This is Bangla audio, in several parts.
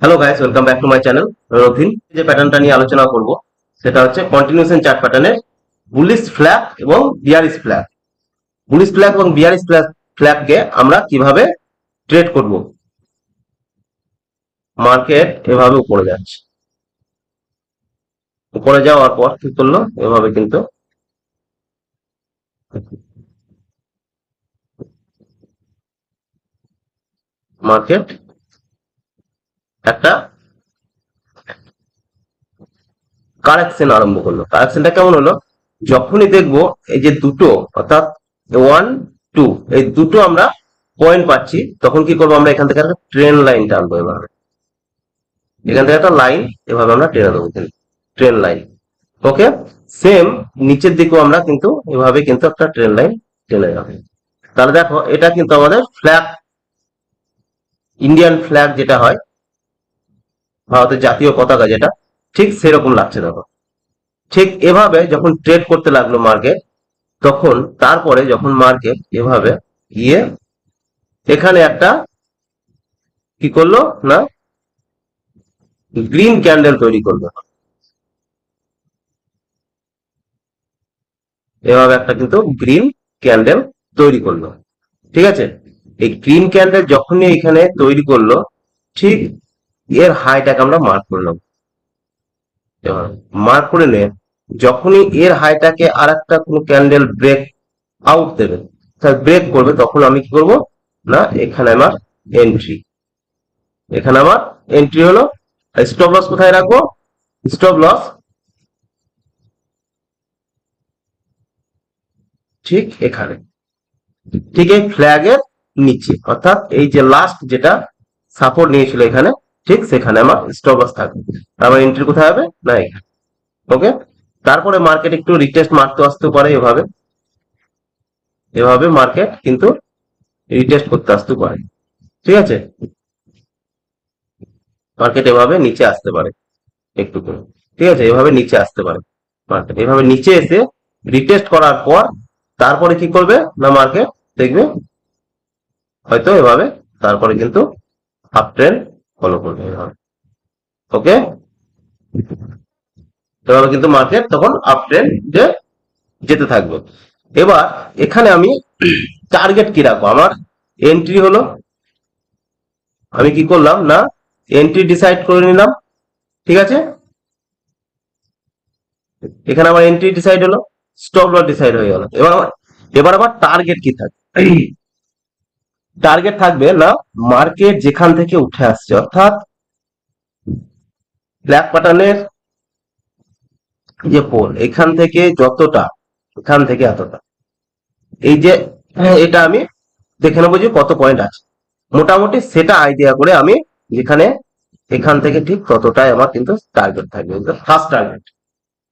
Hello guys welcome back to my channel Rathin যে প্যাটার্নটা নিয়ে আলোচনা করব, সেটা হচ্ছে কন্টিনিউশন চার্ট প্যাটার্নের বুলিশ ফ্ল্যাগ এবং বিয়ারিশ ফ্ল্যাগ বুলিশ ফ্ল্যাগ এবং ফ্ল্যাগ ফ্ল্যাগকে আমরা কীভাবে ট্রেড করব? মার্কেট এভাবে উপরে যাচ্ছে। উপরে যাওয়ার পর কি করল? এভাবে কিন্তু মার্কেট একটা কারেকশন আরম্ভ করল। কারেকশনটা কেমন হলো? যখনই দেখব এই যে দুটো, অর্থাৎ ওয়ান টু এই দুটো আমরা পয়েন্ট পাচ্ছি, তখন কি করব আমরা এখান থেকে একটা ট্রেন লাইন টানবো এভাবে। এখান থেকে একটা লাইন এভাবে আমরা টেনে দেবো ট্রেন লাইন ওকে সেম নিচের দিকেও আমরা কিন্তু এভাবে কিন্তু একটা ট্রেন লাইন টেনে যাবে তাহলে দেখো, এটা কিন্তু আমাদের ফ্ল্যাগ ইন্ডিয়ান ফ্ল্যাগ যেটা হয় ভারতের জাতীয় পতাকা যেটা, ঠিক সেরকম লাগছে দেখো। ঠিক এভাবে যখন ট্রেড করতে লাগল মার্কেট তখন তারপরে যখন মার্কেট এভাবে গিয়ে এখানে একটা কি করল না গ্রিন ক্যান্ডেল তৈরি করল। এভাবে একটা কিন্তু গ্রিন ক্যান্ডেল তৈরি করল। ঠিক আছে? এই গ্রিন ক্যান্ডেল যখনই এখানে তৈরি করল, ঠিক এর হাইটাকে আমরা মার্ক করলাম মার্ক করে নে যখনই এর হাইটাকে আর একটা কোনো ক্যান্ডেল ব্রেক আউট দেবে ব্রেক করবে, তখন আমি কি করব? না, এখানে আমার এন্ট্রি এখানে আমার এন্ট্রি হলো স্টপ লস কোথায় রাখব? স্টপ লস ঠিক এখানে। ঠিক এই ফ্ল্যাগের নিচে, অর্থাৎ এই যে লাস্ট যেটা সাপোর্ট নিয়েছিল এখানে ঠিক সেখানে আমার স্টপ লস থাকবে। আমার এন্ট্রি কোথায় হবে? না এখানে। ওকে তারপরে মার্কেট একটু রিটেস্ট মারতে আসতে পারে এভাবে। এভাবে মার্কেট কিন্তু রিটেস্ট করতে আসতে পারে। ঠিক আছে? মার্কেট এভাবে নিচে আসতে পারে একটু করে। ঠিক আছে? এভাবে নিচে আসতে পারে মার্কেট এভাবে নিচে এসে রিটেস্ট করার পর তারপরে কি করবে? না মার্কেট দেখবে? হয়তো এভাবে। তারপরে কিন্তু আপ ট্রেন্ড ফলো করবে ওকে এভাবে কিন্তু মার্কেট তখন আপ ট্রেন্ডে যেতে থাকবে। এবার এখানে আমি টার্গেট কি রাখব? আমার এন্ট্রি হলো, আমি কি করলাম? না এন্ট্রি ডিসাইড করে নিলাম। ঠিক আছে? এখানে আমার এন্ট্রি ডিসাইড হলো স্টপ লস ডিসাইড হয়ে গেল। এবার এবার আবার টার্গেট কি থাকবে টার্গেট থাকবে না মার্কেট যেখান থেকে উঠে আসছে, অর্থাৎ ব্ল্যাক প্যাটার্নের যে পোল এখান থেকে যতটা, এখান থেকে এতটা। এই যে, এটা আমি দেখে নেব যে কত পয়েন্ট আছে। মোটামুটি সেটা আইডিয়া করে আমি যেখানে, এখান থেকে ঠিক ততটাই আমার কিন্তু টার্গেট থাকবে ফার্স্ট টার্গেট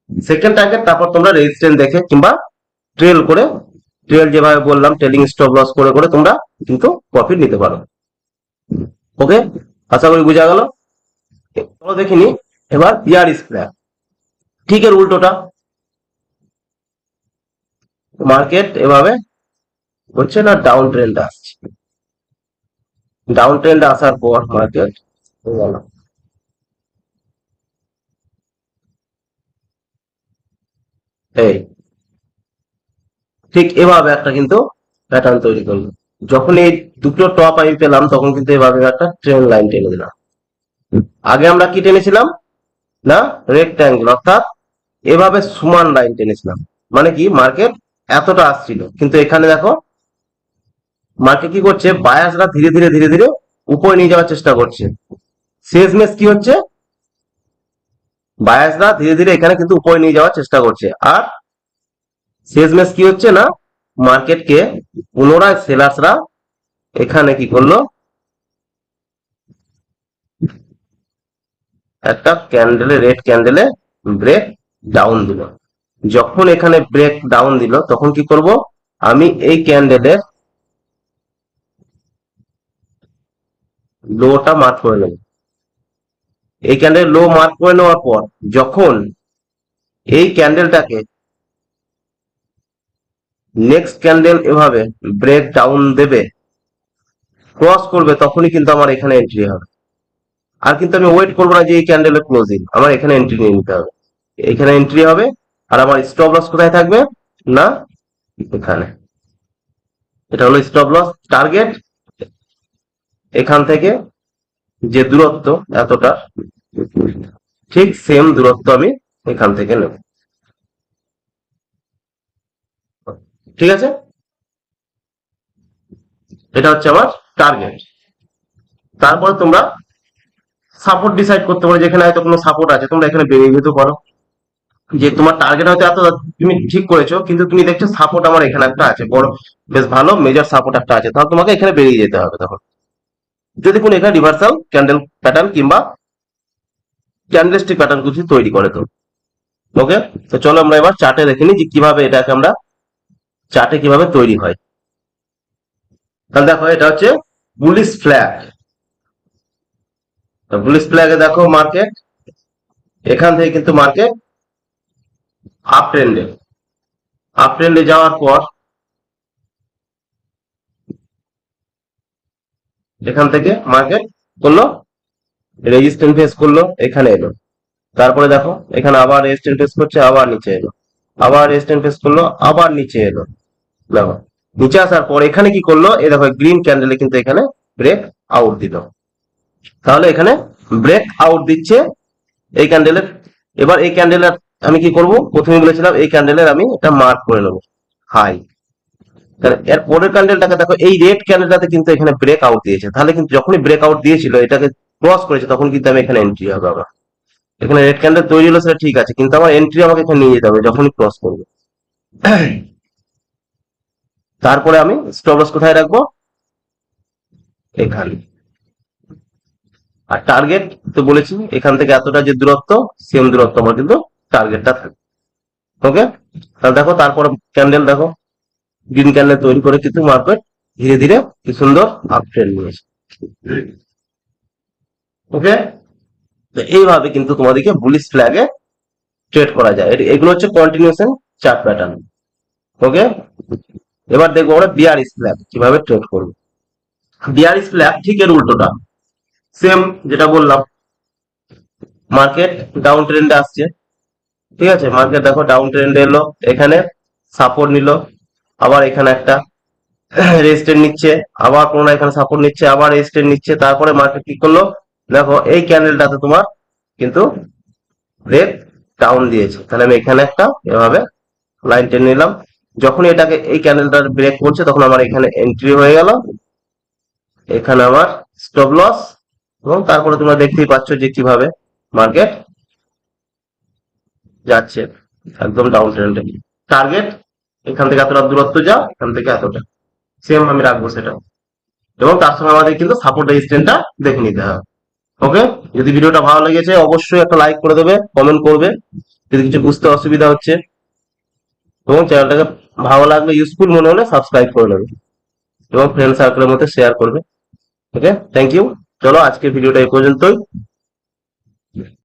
সেকেন্ড টার্গেট তারপর তোমরা রেজিস্ট্যান্স দেখে কিংবা ট্রেল করে ট্রেল যেভাবে বললাম ট্রেলিং স্টপ লস করে করে তোমরা কিন্তু প্রফিট নিতে পারো। ওকে আশা করি বোঝা গেল? চলো দেখিনি। এবার ইয়ার স্প্ল্যাক ঠিক এর উল্টোটা। মার্কেট এভাবে হচ্ছে না ডাউন ট্রেন্ড আসছে? ডাউন ট্রেন্ড আসার পর মার্কেট এই। ঠিক এভাবে একটা কিন্তু প্যাটার্ন তৈরি করল। যখন এই দুটো টপ আমি পেলাম, তখন কিন্তু এভাবে একটা ট্রেন লাইন টেনে দিলাম। আগে আমরা কি টেনেছিলাম? না রেক্ট্যাঙ্গেল অর্থাৎ এভাবে সমান লাইন টেনেছিলাম। মানে কি? মার্কেট এতটা আসছিল। কিন্তু এখানে দেখো মার্কেট কি করছে? বায়াসরা ধীরে ধীরে ধীরে ধীরে উপরে নিয়ে যাওয়ার চেষ্টা করছে। শেষমেশ কি হচ্ছে? বায়াসরা ধীরে ধীরে এখানে কিন্তু উপরে নিয়ে যাওয়ার চেষ্টা করছে। আর শেষমেশ কি হচ্ছে না? মার্কেটকে পুনরায় সেলার্সরা এখানে কি করল? একটা ক্যান্ডেলে রেড ক্যান্ডেলে ব্রেক ডাউন দিল। যখন এখানে ব্রেক ডাউন দিল, তখন কি করব? আমি এই ক্যান্ডেলের লোটা মার্ক করে নেব। এই ক্যান্ডেল লো মার্ক করে নেওয়ার পর, যখন এই ক্যান্ডেলটাকে নেক্সট ক্যান্ডেল এভাবে ব্রেক ডাউন দেবে ক্রস করবে, তখনই কিন্তু আমার এখানে এন্ট্রি হবে। আর কিন্তু আমি ওয়েট করব না যে এই ক্যান্ডেলের ক্লোজিং আমার এখানে এন্ট্রি নিয়ে নিতে হবে। এখানে এন্ট্রি হবে, আর আমার স্টপ লস কোথায় থাকবে? না, এখানে। এটা হলো স্টপ লস টার্গেট এখান থেকে যে দূরত্ব এতটা, ঠিক সেম দূরত্ব আমি এখান থেকে নেব। ঠিক আছে? এটা হচ্ছে আমার টার্গেট তারপরে তোমরা সাপোর্ট ডিসাইড করতে পারো, যেখানে হয়তো কোনো সাপোর্ট আছে, তোমরা এখানে বেরিয়ে যেতে পারো। যে তোমার টার্গেট হয়তো এত, তুমি ঠিক করেছ, কিন্তু তুমি দেখছ সাপোর্ট আমার এখানে একটা আছে, বড়, বেশ ভালো মেজর সাপোর্ট একটা আছে। তাহলে তোমাকে এখানে বেরিয়ে যেতে হবে তখন। যদি কোনো এখানে রিভার্সাল ক্যান্ডেল প্যাটার্ন কিংবা ক্যান্ডেলস্টিক প্যাটার্ন কিছু তৈরি করে তো। ওকে তো চলো আমরা এবার চার্টে দেখে নিই যে কীভাবে এটাকে আমরা চার্টে কীভাবে তৈরি হয়? তাহলে দেখো, এটা হচ্ছে বুলিশ ফ্ল্যাগ। বুলিশ ফ্ল্যাগে দেখো মার্কেট। এখান থেকে কিন্তু মার্কেট আপ ট্রেন্ডে আপ ট্রেন্ডে যাওয়ার পর এখান থেকে মার্কেট করল, রেজিস্ট্যান্ট ফেস করল, এখানে এলো। তারপরে দেখো, এখানে আবার রেজিস্ট্যান্ট ফেস করছে, আবার নিচে এলো। আবার রেজিস্ট্যান্ট ফেস করল, আবার নিচে এলো। দেখো, নিচে আসার পর এখানে কি করল? এই দেখো গ্রিন ক্যান্ডেলে কিন্তু এখানে ব্রেক আউট দিল। তাহলে এখানে ব্রেক আউট দিচ্ছে এই ক্যান্ডেলের এবার এই ক্যান্ডেলের আমি কি করব? প্রথমে বলেছিলাম, এই ক্যান্ডেলের আমি এটা মার্ক করে নেব। হাই এর পরের ক্যান্ডেলটাকে দেখো, এই রেড ক্যান্ডেলটাতে কিন্তু এখানে ব্রেক আউট দিয়েছে। তাহলে কিন্তু যখনই ব্রেক আউট দিয়েছিল, এটাকে ক্রস করেছে, তখন কিন্তু আমি এখানে এন্ট্রি হবে আবার। এখানে রেড ক্যান্ডেল তৈরি হলো, সেটা ঠিক আছে, কিন্তু আমার এন্ট্রি আমাকে এখানে নিয়ে যেতে হবে, যখনই ক্রস করব। তারপরে আমি স্টপ লস কোথায় রাখব? এখানে। আর টার্গেট তো বলেছি, এখান থেকে এতটা যে দূরত্ব সেম দূরত্ব আমার কিন্তু টার্গেটটা থাকবে। ওকে তাহলে দেখো, তারপরে ক্যান্ডেল দেখো গ্রিন ক্যান্ডেল তৈরি করে কিন্তু মার্কেট ধীরে ধীরে কি সুন্দর আপ ট্রেন্ড নিয়েছে। ওকে তো এইভাবে কিন্তু তোমাদেরকে বুলিশ ফ্ল্যাগে ট্রেড করা যায়। এগুলো হচ্ছে কন্টিনিউশন চার্ট প্যাটার্ন ওকে এবার দেখব আমরা বিয়ারিস ফ্ল্যাগ কীভাবে ট্রেড করব। বিয়ারিস ফ্ল্যাগ ঠিক এর উল্টোটা। সেম যেটা বললাম মার্কেট ডাউন ট্রেন্ডে আসছে। ঠিক আছে? মার্কেট দেখো ডাউন ট্রেন্ডে এলো, এখানে সাপোর্ট নিল, আবার এখানে একটা রেজিস্ট্যান্ট নিচ্ছে, আবার কোনো এখানে সাপোর্ট নিচ্ছে, আবার রেজিস্ট্যান্ট নিচ্ছে, তারপরে মার্কেট কি করল? দেখো, এই ক্যান্ডেলটাতে তোমার কিন্তু ব্রেক ডাউন দিয়েছে। তাহলে আমি এখানে একটা এভাবে লাইন টেনে নিলাম। যখনই এটাকে এই ক্যান্ডেলটা ব্রেক করছে, তখন আমার এখানে এন্ট্রি হয়ে গেল। এখানে আমার স্টপ লস এবং তারপরে তোমরা দেখতেই পাচ্ছ যে কীভাবে মার্কেট যাচ্ছে। একদম ডাউন ট্রেন্ডে টার্গেট এখান থেকে এতটা দূরত্ব যা, এখান থেকে এতটা। সেম আমি রাখব সেটা এবং তার সঙ্গে আমাদের কিন্তু সাপোর্ট রেজিস্ট্যান্টটা দেখে নিতে হবে। ওকে যদি ভিডিওটা ভালো লেগেছে, অবশ্যই একটা লাইক করে দেবে কমেন্ট করবে। যদি কিছু বুঝতে অসুবিধা হচ্ছে, এবং চ্যানেলটাকে ভালো লাগলে ইউজফুল মনে হলে সাবস্ক্রাইব করে নেবে। এবং ফ্রেন্ড সার্কেলের মধ্যে শেয়ার করবে। ওকে থ্যাংক ইউ চলো, আজকের ভিডিওটা এই পর্যন্তই।